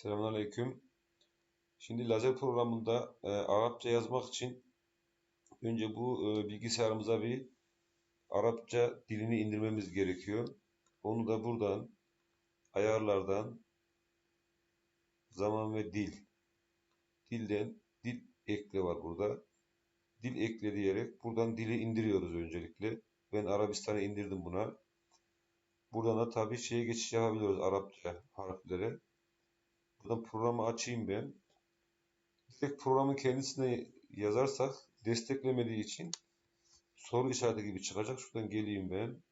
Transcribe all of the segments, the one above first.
Selamünaleyküm. Şimdi lazer programında e, Arapça yazmak için önce bu e, bilgisayarımıza bir Arapça dilini indirmemiz gerekiyor. Onu da buradan ayarlardan zaman ve dil dilden dil ekle var burada. Dil ekle diyerek buradan dili indiriyoruz öncelikle. Ben Arabistan'a indirdim buna. Buradan da tabii şeye geçiş yapabiliyoruz Arapça harflere. Buradan programı açayım ben. Direkt programın kendisine yazarsak desteklemediği için soru işareti gibi çıkacak. Şuradan geleyim ben.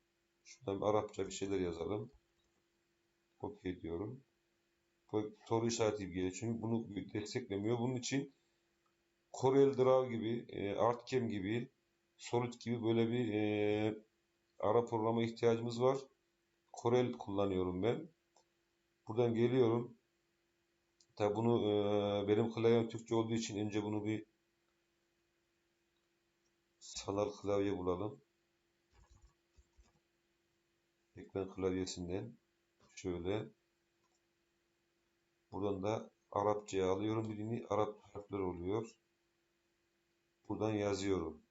Şuradan bir Arapça bir şeyler yazalım. OK diyorum. Soru işareti gibi geliyor. Çünkü bunu desteklemiyor. Bunun için Corel Draw gibi, e, Artcam gibi, Solid gibi böyle bir e, ara programa ihtiyacımız var. Corel kullanıyorum ben. Buradan geliyorum. Tabi bunu e, benim klavyem Türkçe olduğu için önce bunu bir sanal klavye bulalım. Ekran klavyesinden şöyle buradan da Arapçaya alıyorum dilini. Arap harfler oluyor. Buradan yazıyorum.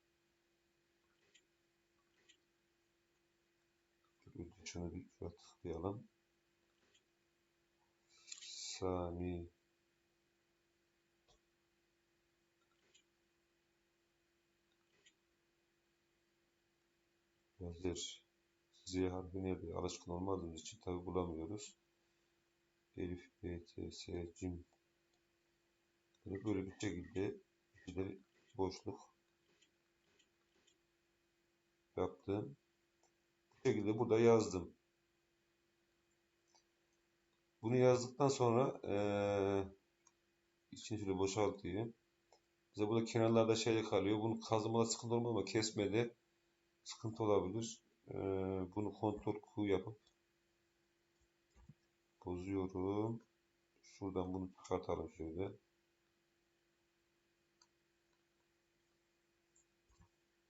Şunu bir tıklayalım. Sami Yazır. Z harfi nerede? Alışkın olmadığımız için tabi bulamıyoruz. Elif, B, T, S, Cim. Böyle, böyle bir şekilde bir boşluk yaptım. Bu şekilde burada yazdım. Bunu yazdıktan sonra ee, içini şöyle boşaltayım. Bize burada kenarlarda şey kalıyor. Bunu kazımada sıkıntı olmaz ama kesmede sıkıntı olabilir. Ee, bunu kontrol Q yapıp bozuyorum. Şuradan bunu çıkartalım şöyle.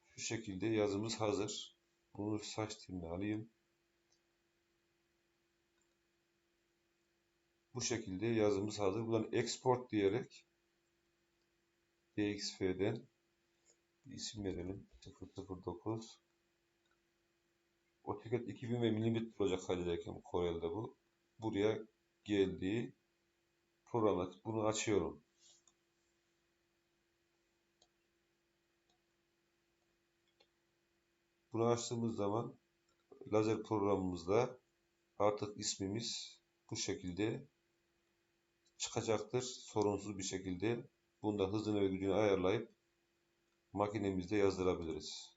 Şu şekilde yazımız hazır. Bunu saç teline alayım. Bu şekilde yazımız hazır. Buradan export diyerek DXF'den bir isim verelim. 009 AutoCAD 2000 ve milimetre olacak kaydederken Corel'de bu. Buraya geldi. Programı bunu açıyorum. Bunu açtığımız zaman lazer programımızda artık ismimiz bu şekilde çıkacaktır. Sorunsuz bir şekilde. Bunda hızını ve gücünü ayarlayıp makinemizde yazdırabiliriz.